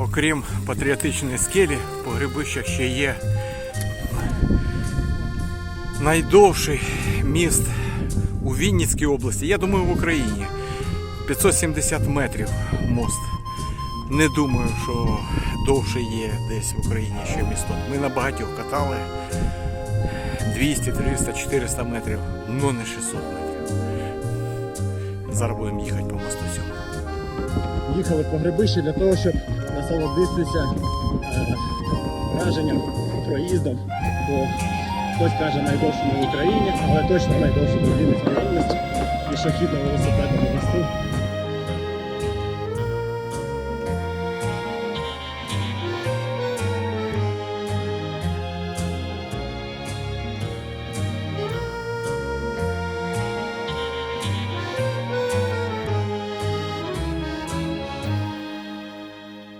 Окрім патріотичної скелі, по грибищах ще є найдовший міст у Вінницькій області. Я думаю, в Україні. 570 метрів мост. Не думаю, що довше є десь в Україні ще місто. Ми на багатьох катали 200, 300, 400 метрів, ну не 600 метрів. Зараз будемо їхати по мосту цьому. Їхали по грибище для того, щоб насолодитися е, враженням проїздом по хтось каже найдовшому в Україні, але точно найдовшому в Вінницькій області пішохідно велосипедному місту